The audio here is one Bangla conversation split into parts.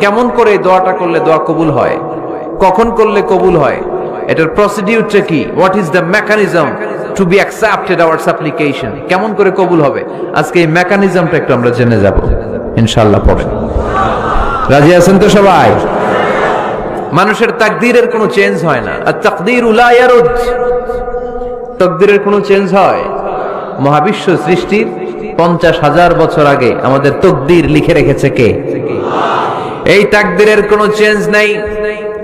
কেমন করে দোয়াটা করলে দোয়া কবুল হয়? কখন করলে কবুল হয়? এটার প্রসিডিউরটা কি? What is the mechanism to be accepted our application কেমন করে কবুল হবে? আজকে এই মেকানিজমটা একটু আমরা জেনে যাব। ইনশাআল্লাহ পড়ে। রাজি আছেন তো সবাই? মানুষের তাকদীরের কোনো চেঞ্জ হয় না। আর তাকদীর উলা ইয়ারুদ। তকদিরের কোনো চেঞ্জ হয়? মহাবিশ্ব সৃষ্টির পঞ্চাশ হাজার বছর আগে আমাদের তকদির লিখে রেখেছে কে? এই তাকদিরের কোনো চেঞ্জ নাই।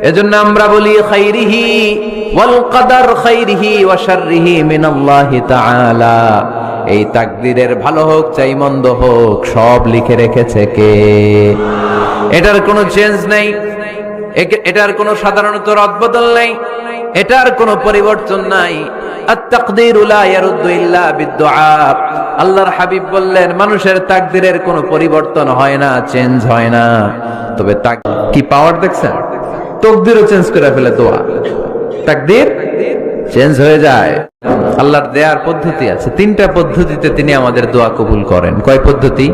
এজন্য আমরা বলি, খাইরিহি ওয়াল কাদার খাইরিহি ওয়া শাররিহি মিনাল্লাহি তাআলা। এই তাকদিরের ভালো হোক, চাই মন্দ হোক, সব লিখে রেখেছে কে? এটার কোনো চেঞ্জ নাই। এটার কোনো সাধারণত রদবদল নাই। এটার কোনো পরিবর্তন নাই। আল্লাহর হাবিব বললেন, মানুষের তাকদিরের কোনো পরিবর্তন হয় না, চেঞ্জ হয় না। তবে কি পাওয়ার দেখছেন? তকদিরও চেঞ্জ করে ফেলে দোয়া। তাকদির চেঞ্জ হয়ে যায়। আল্লাহর দেয়ার পদ্ধতি আছে। তিনটা পদ্ধতিতে তিনি আমাদের দোয়া কবুল করেন। কয় পদ্ধতি?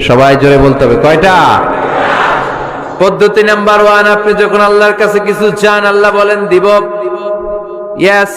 সবাই জোরে বলতে হবে। কয়টা? পদ্ধতি নাম্বার ওয়ান, আপনি যখন আল্লাহর কাছে কিছু চান, আল্লাহ বলেন, দিব। ইয়াস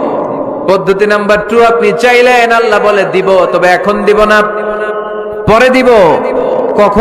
পদ্ধতি নাম্বার টু আপনি চাইলেন আল্লাহ বলে দিব, তবে এখন দিব না। পরে দিব। কখন